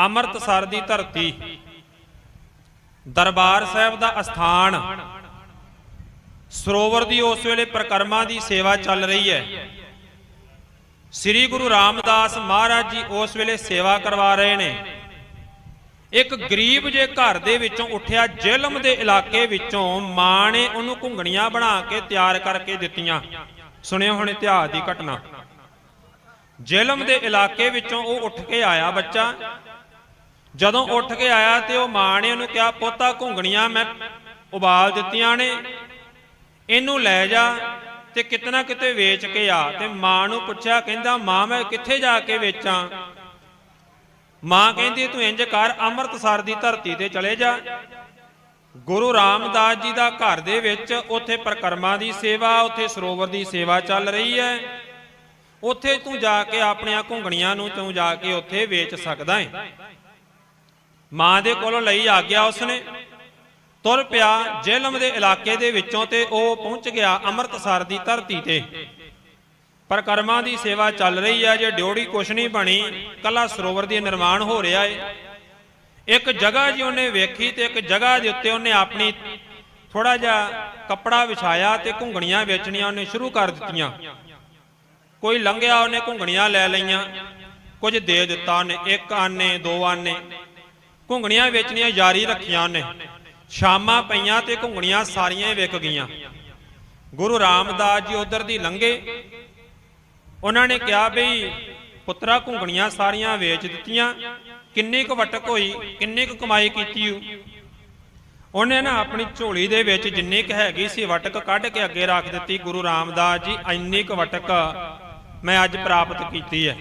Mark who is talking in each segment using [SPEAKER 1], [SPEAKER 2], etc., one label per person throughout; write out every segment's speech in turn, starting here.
[SPEAKER 1] ਅੰਮ੍ਰਿਤਸਰ ਦੀ ਧਰਤੀ। ਦਰਬਾਰ ਸਾਹਿਬ ਦਾ ਅਸਥਾਨ। ਸਰੋਵਰ ਦੀ ਉਸ ਵੇਲੇ ਪ੍ਰਕਰਮਾਂ ਦੀ ਸੇਵਾ ਚੱਲ ਰਹੀ ਹੈ। ਸ੍ਰੀ ਗੁਰੂ ਰਾਮਦਾਸ ਮਹਾਰਾਜ ਜੀ ਉਸ ਵੇਲੇ ਸੇਵਾ ਕਰਵਾ ਰਹੇ ਨੇ। ਇੱਕ ਗਰੀਬ ਜੇ ਘਰ ਦੇ ਵਿੱਚੋਂ ਉੱਠਿਆ, ਜੇਲਮ ਦੇ ਇਲਾਕੇ ਵਿੱਚੋਂ ਮਾਂ ਨੇ ਉਹਨੂੰ ਘੁੰਗਣੀਆਂ ਬਣਾ ਕੇ ਤਿਆਰ ਕਰਕੇ ਦਿੱਤੀਆਂ। ਸੁਣਿਓ ਹੁਣ ਇਤਿਹਾਸ ਦੀ ਘਟਨਾ। ਜੇਲਮ ਦੇ ਇਲਾਕੇ ਵਿੱਚੋਂ ਉਹ ਉੱਠ ਕੇ ਆਇਆ ਬੱਚਾ। ਜਦੋਂ ਉੱਠ ਕੇ ਆਇਆ ਤੇ ਉਹ ਮਾਂ ਨੇ ਉਹਨੂੰ ਕਿਹਾ, ਪੋਤਾ, ਘੁੰਗਣੀਆਂ ਮੈਂ ਉਬਾਲ ਦਿੱਤੀਆਂ ਨੇ। ਇਹਨੂੰ ਲੈ ਜਾ ਤੇ ਕਿਤਨਾ ਕਿਤੇ ਵੇਚ ਕੇ ਆ। ਤੇ ਮਾਂ ਨੂੰ ਪੁੱਛਿਆ, ਕਹਿੰਦਾ, ਮਾਂ, ਮੈਂ ਕਿੱਥੇ ਜਾ ਕੇ ਵੇਚਾਂ? ਮਾਂ ਕਹਿੰਦੀ, ਤੂੰ ਇੰਜ ਕਰ, ਅੰਮ੍ਰਿਤਸਰ ਦੀ ਧਰਤੀ ਤੇ ਚਲੇ ਜਾ। ਗੁਰੂ ਰਾਮਦਾਸ ਜੀ ਦਾ ਘਰ ਦੇ ਵਿੱਚ ਉੱਥੇ ਪ੍ਰਕਰਮਾਂ ਦੀ ਸੇਵਾ, ਉੱਥੇ ਸਰੋਵਰ ਦੀ ਸੇਵਾ ਚੱਲ ਰਹੀ ਹੈ। ਉੱਥੇ ਤੂੰ ਜਾ ਕੇ ਆਪਣੀਆਂ ਘੁੰਗਣੀਆਂ ਨੂੰ ਤੂੰ ਜਾ ਕੇ ਉੱਥੇ ਵੇਚ ਸਕਦਾ ਹੈ। ਮਾਂ ਦੇ ਕੋਲੋਂ ਲਈ ਆਗਿਆ ਉਸਨੇ। ਤੁਰ ਪਿਆ ਜੇਲਮ ਦੇ ਇਲਾਕੇ ਦੇ ਵਿੱਚੋਂ ਤੇ ਉਹ ਪਹੁੰਚ ਗਿਆ ਅੰਮ੍ਰਿਤਸਰ ਦੀ ਧਰਤੀ ਤੇ। ਪ੍ਰਕਰਮਾਂ ਦੀ ਸੇਵਾ ਚੱਲ ਰਹੀ ਹੈ ਜੇ ਡਿਉੜੀ ਕੁਛ ਨਹੀਂ ਬਣੀ, ਕਲਾ ਸਰੋਵਰ ਦੀ ਨਿਰਮਾਣ ਹੋ ਰਿਹਾ ਏ। ਇੱਕ ਜਗ੍ਹਾ ਜੀ ਉਹਨੇ ਵੇਖੀ ਤੇ ਇੱਕ ਜਗ੍ਹਾ ਦੇ ਉੱਤੇ ਉਹਨੇ ਆਪਣੀ ਥੋੜਾ ਜਿਹਾ ਕੱਪੜਾ ਵਿਛਾਇਆ ਤੇ ਘੁੰਗਣੀਆਂ ਵੇਚਣੀਆਂ ਉਹਨੇ ਸ਼ੁਰੂ ਕਰ ਦਿੱਤੀਆਂ। ਕੋਈ ਲੰਘਿਆ ਉਹਨੇ ਘੁੰਗਣੀਆਂ ਲੈ ਲਈਆਂ, ਕੁਝ ਦੇ ਦਿੱਤਾ ਉਹਨੇ, ਇੱਕ ਆਨੇ, ਦੋ ਆਨੇ। ਘੁੰਗਣੀਆਂ ਵੇਚਣੀਆਂ ਜਾਰੀ ਰੱਖੀਆਂ ਉਹਨੇ ਸ਼ਾਮਾਂ ਪਈਆਂ ਤੇ ਘੁੰਗਣੀਆਂ ਸਾਰੀਆਂ ਹੀ ਵਿਕ ਗਈਆਂ। ਗੁਰੂ ਰਾਮਦਾਸ ਜੀ ਉਧਰ ਦੀ ਲੰਘੇ। ਉਹਨਾਂ ਨੇ ਕਿਹਾ ਬਈ ਪੁੱਤਰਾ, ਘੁੰਗਣੀਆਂ ਸਾਰੀਆਂ ਵੇਚ ਦਿੱਤੀਆਂ। ਕਿੰਨੀ ਕੁ ਵਟਕ ਹੋਈ, ਕਿੰਨੀ ਕੁ ਕਮਾਈ ਕੀਤੀ ਉਹਨੇ ਨਾ ਆਪਣੀ ਝੋਲੀ ਦੇ ਵਿੱਚ ਜਿੰਨੀ ਕੁ ਹੈਗੀ ਸੀ ਵਟਕ ਕੱਢ ਕੇ ਅੱਗੇ ਰੱਖ ਦਿੱਤੀ। ਗੁਰੂ ਰਾਮਦਾਸ ਜੀ, ਇੰਨੀ ਕੁ ਵਟਕ ਮੈਂ ਅੱਜ ਪ੍ਰਾਪਤ ਕੀਤੀ ਹੈ।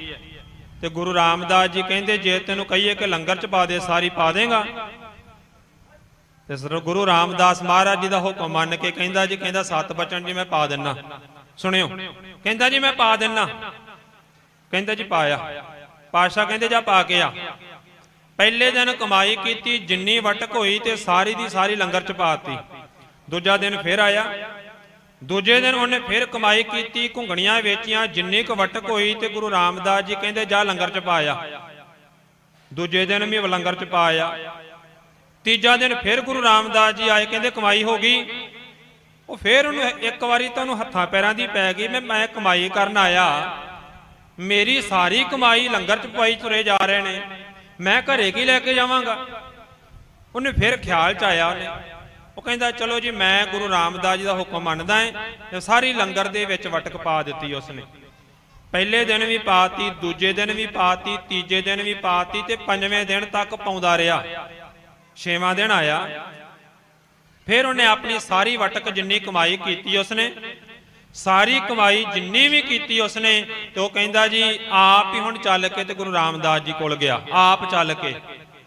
[SPEAKER 1] ਤੇ ਗੁਰੂ ਰਾਮਦਾਸ ਜੀ ਕਹਿੰਦੇ, ਜੇ ਤੈਨੂੰ ਕਹੀਏ ਕਿ ਲੰਗਰ ਚ ਪਾ ਦੇ, ਸਾਰੀ ਪਾ ਦੇਗਾ। ਤੇ ਸਰ ਗੁਰੂ ਰਾਮਦਾਸ ਮਹਾਰਾਜ ਜੀ ਦਾ ਹੁਕਮ ਮੰਨ ਕੇ ਕਹਿੰਦਾ ਜੀ, ਕਹਿੰਦਾ ਸੱਤ ਬਚਨ ਜੀ ਮੈਂ ਪਾ ਦਿੰਨਾ। ਸੁਣਿਓ, ਕਹਿੰਦਾ ਜੀ ਮੈਂ ਪਾ ਦਿੰਨਾ। ਕਹਿੰਦਾ ਜੀ ਪਾਇਆ। ਪਾਸ਼ਾ ਕਹਿੰਦੇ ਜਾ ਪਾ ਕੇ ਆ। ਪਹਿਲੇ ਦਿਨ ਕਮਾਈ ਕੀਤੀ, ਜਿੰਨੀ ਵਟਕ ਹੋਈ ਤੇ ਸਾਰੀ ਦੀ ਸਾਰੀ ਲੰਗਰ ਚ ਪਾਤੀ ਦੂਜਾ ਦਿਨ ਫਿਰ ਆਇਆ। ਦੂਜੇ ਦਿਨ ਉਹਨੇ ਫਿਰ ਕਮਾਈ ਕੀਤੀ, ਘੁੰਗਣੀਆਂ ਵੇਚੀਆਂ, ਜਿੰਨੀ ਕੁ ਵਟਕ ਹੋਈ ਤੇ ਗੁਰੂ ਰਾਮਦਾਸ ਜੀ ਕਹਿੰਦੇ, ਜਾ ਲੰਗਰ ਚ ਪਾਇਆ। ਦੂਜੇ ਦਿਨ ਵੀ ਲੰਗਰ ਚ ਪਾਇਆ ਤੀਜਾ ਦਿਨ ਫਿਰ ਗੁਰੂ ਰਾਮਦਾਸ ਜੀ ਆਏ, ਕਹਿੰਦੇ, ਕਮਾਈ ਹੋ ਗਈ। ਉਹ ਫਿਰ ਉਹਨੂੰ ਇੱਕ ਵਾਰੀ ਤਾਂ ਉਹਨੂੰ ਹੱਥਾਂ ਪੈਰਾਂ ਦੀ ਪੈ ਗਈ, ਮੈਂ ਮੈਂ ਕਮਾਈ ਕਰਨ ਆਇਆ। ਮੇਰੀ ਸਾਰੀ ਕਮਾਈ ਲੰਗਰ ਚ ਪਾਈ ਤੁਰੇ ਜਾ ਰਹੇ ਨੇ। ਮੈਂ ਘਰੇ ਕੀ ਲੈ ਕੇ ਜਾਵਾਂਗਾ? ਉਹਨੇ ਫਿਰ ਖਿਆਲ ਚ ਆਇਆ ਉਹਨੇ। ਉਹ ਕਹਿੰਦਾ, ਚਲੋ ਜੀ, ਮੈਂ ਗੁਰੂ ਰਾਮਦਾਸ ਜੀ ਦਾ ਹੁਕਮ ਮੰਨਦਾ ਏ ਤੇ ਸਾਰੀ ਲੰਗਰ ਦੇ ਵਿੱਚ ਵਟਕ ਪਾ ਦਿੱਤੀ ਉਸਨੇ। ਪਹਿਲੇ ਦਿਨ ਵੀ ਪਾਤੀ, ਦੂਜੇ ਦਿਨ ਵੀ ਪਾਤੀ, ਤੀਜੇ ਦਿਨ ਵੀ ਪਾਤੀ ਤੇ ਪੰਜਵੇਂ ਦਿਨ ਤੱਕ ਪਾਉਂਦਾ ਰਿਹਾ। ਛੇਵਾਂ ਦਿਨ ਆਇਆ। ਫਿਰ ਉਹਨੇ ਆਪਣੀ ਸਾਰੀ ਵਟਕ ਜਿੰਨੀ ਕਮਾਈ ਕੀਤੀ ਉਸਨੇ, ਸਾਰੀ ਕਮਾਈ ਜਿੰਨੀ ਵੀ ਕੀਤੀ ਉਸਨੇ ਤੇ ਉਹ ਕਹਿੰਦਾ ਜੀ, ਆਪ ਹੀ ਹੁਣ ਚੱਲ ਕੇ ਤੇ ਗੁਰੂ ਰਾਮਦਾਸ ਜੀ ਕੋਲ ਗਿਆ, ਆਪ ਚੱਲ ਕੇ।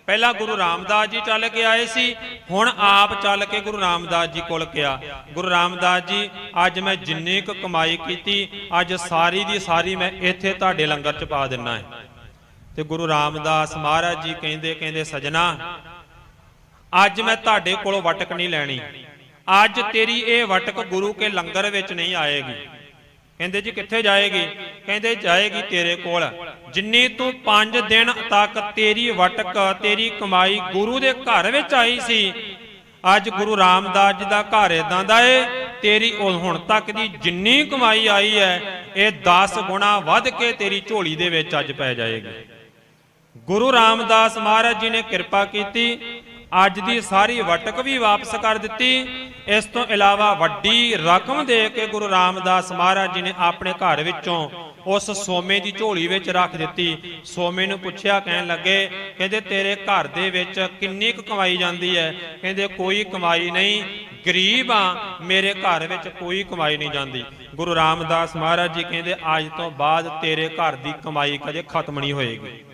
[SPEAKER 1] ਪਹਿਲਾਂ ਗੁਰੂ ਰਾਮਦਾਸ ਜੀ ਚੱਲ ਕੇ ਆਏ ਸੀ, ਹੁਣ ਆਪ ਚੱਲ ਕੇ ਗੁਰੂ ਰਾਮਦਾਸ ਜੀ ਕੋਲ ਗਿਆ। ਗੁਰੂ ਰਾਮਦਾਸ ਜੀ, ਅੱਜ ਮੈਂ ਜਿੰਨੀ ਕੁ ਕਮਾਈ ਕੀਤੀ, ਅੱਜ ਸਾਰੀ ਦੀ ਸਾਰੀ ਮੈਂ ਇੱਥੇ ਤੁਹਾਡੇ ਲੰਗਰ ਚ ਪਾ ਦਿੰਨਾ ਹੈ ਤੇ ਗੁਰੂ ਰਾਮਦਾਸ ਮਹਾਰਾਜ ਜੀ ਕਹਿੰਦੇ ਕਹਿੰਦੇ, ਸਜਣਾ, ਅੱਜ ਮੈਂ ਤੁਹਾਡੇ ਕੋਲੋਂ ਵਟਕ ਨਹੀਂ ਲੈਣੀ। ਅੱਜ ਤੇਰੀ ਇਹ ਵਟਕ ਗੁਰੂ ਕੇ ਲੰਗਰ ਵਿੱਚ ਨਹੀਂ ਆਏਗੀ। ਕਹਿੰਦੇ ਜੀ ਕਿੱਥੇ ਜਾਏਗੀ? ਕਹਿੰਦੇ ਜਾਏਗੀ ਤੇਰੇ ਕੋਲ। ਜਿੰਨੀ ਤੂੰ 5 ਦਿਨ ਤੱਕ ਤੇਰੀ ਵਟਕ, ਤੇਰੀ ਕਮਾਈ ਗੁਰੂ ਦੇ ਘਰ ਵਿੱਚ ਆਈ ਸੀ, ਅੱਜ ਗੁਰੂ ਰਾਮਦਾਸ ਜੀ ਦਾ ਘਰ ਇਦਾਂ ਦਾ ਏ, ਤੇਰੀ ਉਹ ਹੁਣ ਤੱਕ ਦੀ ਜਿੰਨੀ ਕਮਾਈ ਆਈ ਹੈ, ਇਹ 10 ਗੁਣਾ ਵੱਧ ਕੇ ਤੇਰੀ ਝੋਲੀ ਦੇ ਵਿੱਚ ਅੱਜ ਪੈ ਜਾਏਗੀ। ਗੁਰੂ ਰਾਮਦਾਸ ਮਹਾਰਾਜ ਜੀ ਨੇ ਕਿਰਪਾ ਕੀਤੀ ਅੱਜ ਦੀ ਸਾਰੀ ਵਟਕ ਵੀ ਵਾਪਸ ਕਰ ਦਿੱਤੀ। ਇਸ ਤੋਂ ਇਲਾਵਾ ਵੱਡੀ ਰਕਮ ਦੇ ਕੇ ਗੁਰੂ ਰਾਮਦਾਸ ਮਹਾਰਾਜ ਜੀ ਨੇ ਆਪਣੇ ਘਰ ਵਿੱਚੋਂ ਉਸ ਸੋਮੇ ਦੀ ਝੋਲੀ ਵਿੱਚ ਰੱਖ ਦਿੱਤੀ। ਸੋਮੇ ਨੂੰ ਪੁੱਛਿਆ, ਕਹਿਣ ਲੱਗੇ, ਕਹਿੰਦੇ, ਤੇਰੇ ਘਰ ਦੇ ਵਿੱਚ ਕਿੰਨੀ ਕੁ ਕਮਾਈ ਜਾਂਦੀ ਹੈ? ਕਹਿੰਦੇ, ਕੋਈ ਕਮਾਈ ਨਹੀਂ। ਗਰੀਬ ਆ, ਮੇਰੇ ਘਰ ਵਿੱਚ ਕੋਈ ਕਮਾਈ ਨਹੀਂ ਜਾਂਦੀ। ਗੁਰੂ ਰਾਮਦਾਸ ਮਹਾਰਾਜ ਜੀ ਕਹਿੰਦੇ, ਅੱਜ ਤੋਂ ਬਾਅਦ ਤੇਰੇ ਘਰ ਦੀ ਕਮਾਈ ਕਦੇ ਖਤਮ ਨਹੀਂ ਹੋਏਗੀ।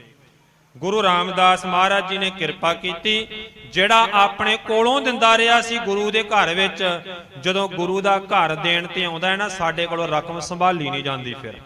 [SPEAKER 1] ਗੁਰੂ ਰਾਮਦਾਸ ਮਹਾਰਾਜ ਜੀ ਨੇ ਕਿਰਪਾ ਕੀਤੀ, ਜਿਹੜਾ ਆਪਣੇ ਕੋਲੋਂ ਦਿੰਦਾ ਰਿਹਾ ਸੀ ਗੁਰੂ ਦੇ ਘਰ ਵਿੱਚ, ਜਦੋਂ ਗੁਰੂ ਦਾ ਘਰ ਦੇਣ ਤੇ ਆਉਂਦਾ ਹੈ ਨਾ, ਸਾਡੇ ਕੋਲੋਂ ਰਕਮ ਸੰਭਾਲੀ ਨਹੀਂ ਜਾਂਦੀ ਫਿਰ।